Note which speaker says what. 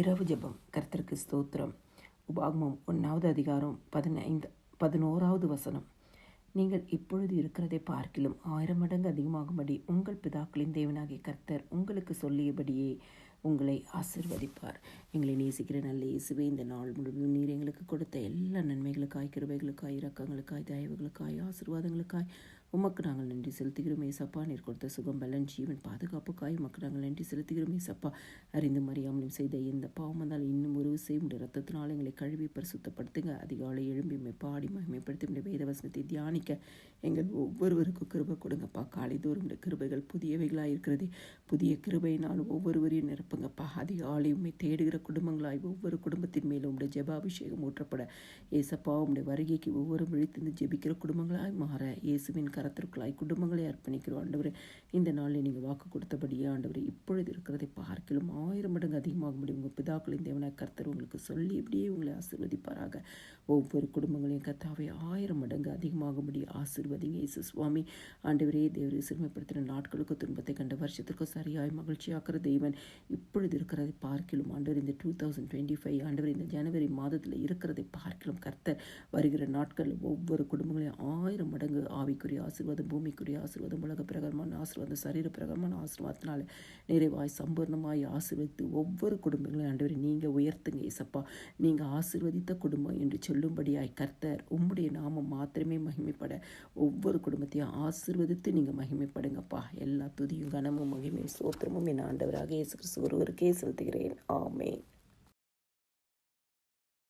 Speaker 1: இரவு ஜெபம். கர்த்தருக்கு ஸ்தோத்திரம். உபாகமம் ஒன்றாவது அதிகாரம் பதினைந்து பதினோராவது வசனம். நீங்கள் இப்பொழுது இருக்கிறதை பார்க்கிலும் ஆயிரம் மடங்கு அதிகமாகும்படி உங்கள் பிதாக்களின் தேவனாகிய கர்த்தர் உங்களுக்கு சொல்லியபடியே உங்களை ஆசிர்வதிப்பார். எங்களை நேசிக்கிற நல்ல இயேசுவே இந்த நாள் முழுவதும் நீர் எங்களுக்கு கொடுத்த எல்லா நன்மைகளுக்காய் கிருபைகளுக்காய் இரக்கங்களுக்காய் தயவுகளுக்காய் ஆசீர்வாதங்களுக்காய் உமக்கு நாங்கள் நன்றி செலுத்துகிறோம். ஏசப்பா நீர் கொடுத்த சுகம் பலன் ஜீவன் பாதுகாப்புக்காய் உமக்கு நாங்கள் நன்றி செலுத்துகிறோம். ஏசப்பா அறிந்து அறியாமலும் செய்த எந்த பாவம் வந்தால் இன்னும் உருவு செய்ய ரத்தத்தினால் எங்களை கழுவி பரிசுத்தப்படுத்துங்க. அதிகாலை எழும்பி மெய் பாடி மகிமைப்படுத்தி உடைய வேதவசனத்தை தியானிக்க எங்கள் ஒவ்வொருவருக்கும் கிருபை கொடுங்கப்பா. காலை தோறும் கிருபைகள் புதியவைகளாக இருக்கிறதே. புதிய கிருபையினால் ஒவ்வொருவரையும் நிரப்புங்கப்பா. அதிகாலை உண்மை தேடுகிற குடும்பங்களாய் ஒவ்வொரு குடும்பத்தின் மேலும் உடைய ஜெபாபிஷேகம் ஊற்றப்பட. ஏசப்பா உடைய வருகைக்கு ஒவ்வொரு விழித்திருந்து ஜெபிக்கிற குடும்பங்களாய் மாற. இயேசுவின் கரத்திற்குள்ளாய் குடும்பங்களை அர்ப்பணிக்கிறோம். ஆண்டவரே இந்த நாளில் நீங்கள் வாக்கு கொடுத்தபடியே ஆண்டவரே இப்பொழுது இருக்கிறதை பார்க்கலும் ஆயிரம் மடங்கு அதிகமாகும்படி உங்கள் பிதாக்களின் தேவனாய் கர்த்தர் உங்களுக்கு சொல்லி இப்படியே உங்களை ஆசீர்வதிப்பாராக. ஒவ்வொரு குடும்பங்களையும் கர்த்தாவை ஆயிரம் மடங்கு அதிகமாகும்படி ஆசீர்வதிங்க. இயேசு சுவாமி ஆண்டவரே தேவரை சிறுமைப்படுத்தின நாட்களுக்கு துன்பத்தை கண்ட வருஷத்திற்கு சரியாய் மகிழ்ச்சியாக்குற தெய்வன் இப்பொழுது இருக்கிறதை பார்க்கலும். ஆண்டவர் இந்த டூ தௌசண்ட் டுவெண்ட்டி ஃபைவ் ஆண்டவர் இந்த ஜனவரி மாதத்தில் இருக்கிறதை பார்க்கலும். கர்த்தர் வருகிற நாட்களில் ஒவ்வொரு குடும்பங்களையும் ஆயிரம் மடங்கு ஆவிக்குரிய ஆசீர்வாதம் பூமிக்குரிய ஆசீர்வாதம் உலக பிரகாரமான ஆசீர்வாதம் சரீர பிரகாரமான ஆசீர்வாதத்தினால நிறைவாய் சம்பூர்ணமாய் ஆசீர்வதித்து ஒவ்வொரு குடும்பங்களையும் ஆண்டவர் நீங்கள் உயர்த்துங்க ஏசப்பா. நீங்கள் ஆசீர்வதித்த குடும்பம் என்று சொல்லும்படியாய் கர்த்தர் உம்முடைய நாமம் மாத்திரமே மகிமைப்பட ஒவ்வொரு குடும்பத்தையும் ஆசீர்வதித்து நீங்கள் மகிமைப்படுங்கப்பா. எல்லா துதியும் கனமும் மகிமையும் சோத்திரமும் என் ஆண்டவராக இயேசு கிறிஸ்து ஒருவருக்கே செலுத்துகிறேன். ஆமே